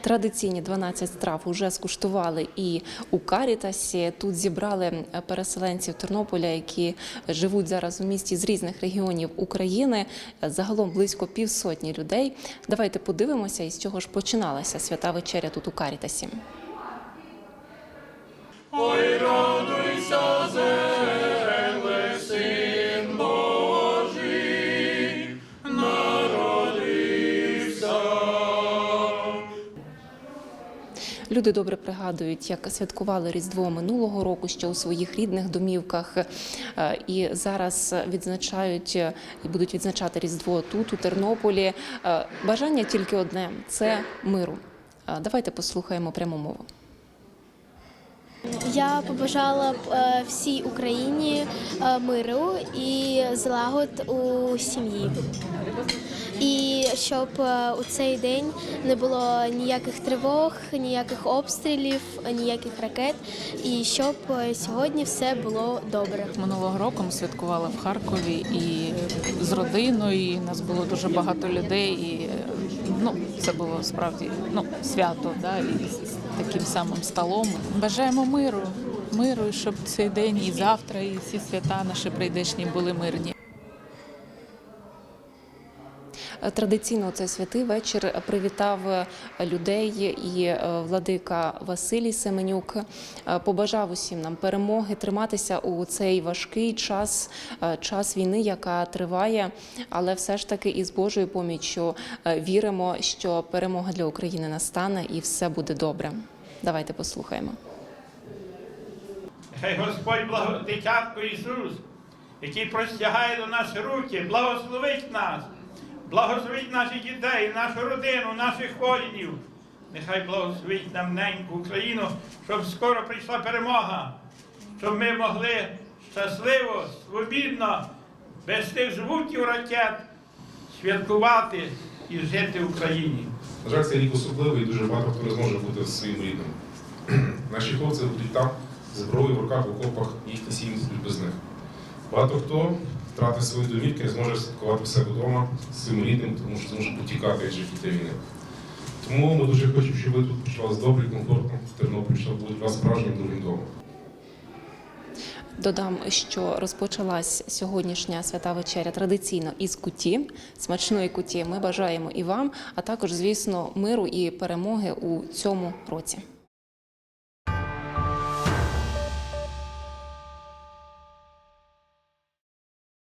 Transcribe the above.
Традиційні 12 страв уже скуштували і у Карітасі. Тут зібрали е, переселенців Тернополя, які живуть зараз у місті з різних регіонів України. Загалом близько півсотні людей. Давайте подивимося, із чого ж починалася свята вечеря тут у Карітасі. Люди добре пригадують, як святкували Різдво минулого року, ще у своїх рідних домівках, Е, і зараз відзначають е, і будуть відзначати Різдво тут, у Тернополі. Е, Бажання тільки одне це миру. Давайте послухаємо пряму мову. Я побажала б всій Україні миру і злагод у сім'ї. І щоб е, у цей день не було ніяких тривог, ніяких обстрілів, ніяких ракет, і щоб е, сьогодні все було добре. Минулого року ми святкували в Харкові і з родиною. І нас було дуже багато людей. І ну, це було справді ну, свято, да, і з таким самим столом. Бажаємо миру, миру, щоб цей день і завтра, і всі свята наші прийдешні були мирні. Традиційно цей святий вечір привітав людей і е, владика Василій Семенюк. Е, Побажав усім нам перемоги, триматися у цей важкий час, е, час війни, яка триває, але все ж таки із Божою поміччю віримо, що перемога для України настане і все буде добре. Давайте послухаємо. Хай Господь благо... дитятко Ісус, який простягає до нас руки, благословить нас, благословить наших дітей, нашу родину, наших воїнів. Нехай благословить нам неньку Україну, щоб скоро прийшла перемога, щоб ми могли щасливо, свобідно, без тих звуків ракет святкувати і жити в Україні. На жаль, цей рік особливий дуже багато хто не зможе бути своїм рідним. Наші хлопці будуть там, зброю в руках в окопах, їхні сім'ї без них. Багато хто втратить свої домівки, не зможе святкувати себе вдома з своїм рідним, тому що зможе потікати від жахіття війни. Тому ми дуже хочемо, щоб ви тут почувалися добре, комфортно, в Тернопіль, щоб для вас справжнім другим домом. Додам, що розпочалась сьогоднішня свята вечеря традиційно із куті, смачної куті. Ми бажаємо і вам, а також, звісно, миру і перемоги у цьому році.